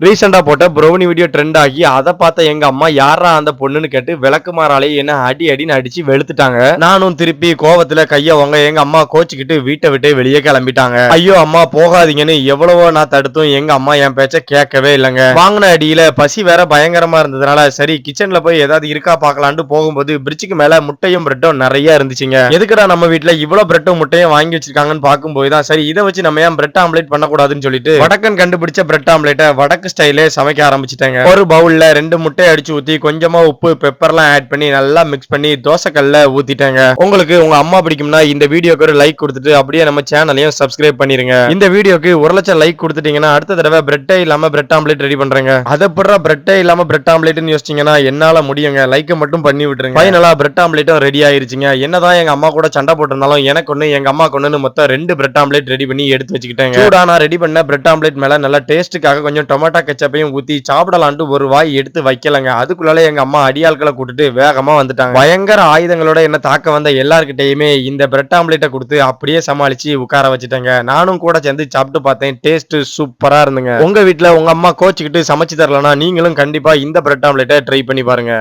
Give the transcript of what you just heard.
ரீசெண்டாக போட்ட brownie video trend ஆகி அதை பார்த்த எங்க அம்மா யாரா அந்த பொண்ணுன்னு கேட்டு விளக்குமாறாலே என்ன அடி அடின்னு அடிச்சு வெளுத்துட்டாங்க. நானும் திருப்பி கோவத்துல கையை உங்க எங்க அம்மா கோச்சிக்கிட்டு வீட்டை விட்டு வெளியே கிளம்பிட்டாங்க. ஐயோ அம்மா போகாதீங்கன்னு எவ்வளவோ நான் தடுத்தும் எங்க அம்மா என் பேச்ச கேட்கவே இல்லைங்க. வாங்கின அடியில பசி வேற பயங்கரமா இருந்ததுனால சரி கிச்சன்ல போய் ஏதாவது இருக்கா பார்க்கலான்ட்டு போகும்போது பிரிட்ஜுக்கு மேல முட்டையும் பிரெட்டும் நிறைய இருந்துச்சுங்க. எதுக்குடா நம்ம வீட்டில் இவ்வளவு பிரெட்டும் முட்டையும் வாங்கி வச்சிருக்காங்கன்னு பார்க்கும்போது தான் சரி இதை வச்சு நம்ம ஏன் பிரெட் ஆம்லேட் பண்ணக்கூடாதுன்னு சொல்லிட்டு வடக்கன் கண்டுபிடிச்ச பிரெட் ஆம்லேட்டை வடக்கு ஸ்டைலே சமைக்க ஆரம்பிச்சிட்டாங்க. ஒரு பவுல்ல ரெண்டு முட்டை அடிச்சு ஊத்தி கொஞ்சமா உப்பு பெப்பர்லாம் ஆட் பண்ணி நல்லா மிக்ஸ் பண்ணி தோசைக்கல்ல ஊத்திட்டாங்க. உங்களுக்கு உங்க அம்மா பிடிக்கும்னா இந்த வீடியோக்கு ஒரு லைக் கொடுத்துட்டு அப்படியே நம்ம சேனலையும் சப்ஸ்கிரைப் பண்ணிருங்க. இந்த வீடியோக்கு ஒரு லட்சம் லைக் கொடுத்துட்டீங்கன்னா அடுத்த தடவை பிரெட்டே இல்லாம பிரெட் ஆம்லேட் ரெடி பண்றேங்க. அதை போடுற பிரெட்டே இல்லாம பிரெட் ஆம்லேட்னு யோசிச்சீங்கன்னா என்னால முடியுங்க. லைக் மட்டும் பண்ணி விட்டுருங்க. ஃபைனலா பிரெட் ஆம்லேட்டும் ரெடி ஆயிருச்சுங்க. என்னதான் எங்க அம்மா கூட சண்டை போட்டிருந்தாலும் எனக்கு ஒண்ணு எங்க அம்மா கொண்டு மொத்தம் ரெண்டு பிரெட் ஆம்லேட் ரெடி பண்ணி எடுத்து வச்சுக்கிட்டேங்க. சூடா நான் ரெடி பண்ண பிரெட் ஆம்லேட் மேல நல்லா டேஸ்ட்டுக்காக கொஞ்சம் டொமேட்டோ கெச்சப்பையும் ஊத்தி சாப்பிடலான்ட்டு ஒரு வாய் எடுத்து வைக்கலங்க. அதுக்குள்ளால எங்க அம்மா அடியாட்களை கூட்டுட்டு வேகமா வந்துட்டாங்க. பயங்கர ஆயுதங்களோட என்ன தாக்க வந்த எல்லாருக்கிட்டையுமே இந்த பிரெட் ஆம்லேட்டை கொடுத்து அப்படியே சமாளிச்சு உட்கார வச்சுட்டேங்க. நானும் கூட சேர்ந்து சாப்பிட்டு பார்த்தேன். டேஸ்ட் சூப்பரா இருந்துங்க. உங்க வீட்டில் உங்க அம்மா கோச்சுக்கிட்டு சமைச்சு தரலனா நீங்களும் கண்டிப்பா இந்த பிரெட் ஆம்லேட்டை ட்ரை பண்ணி பாருங்க.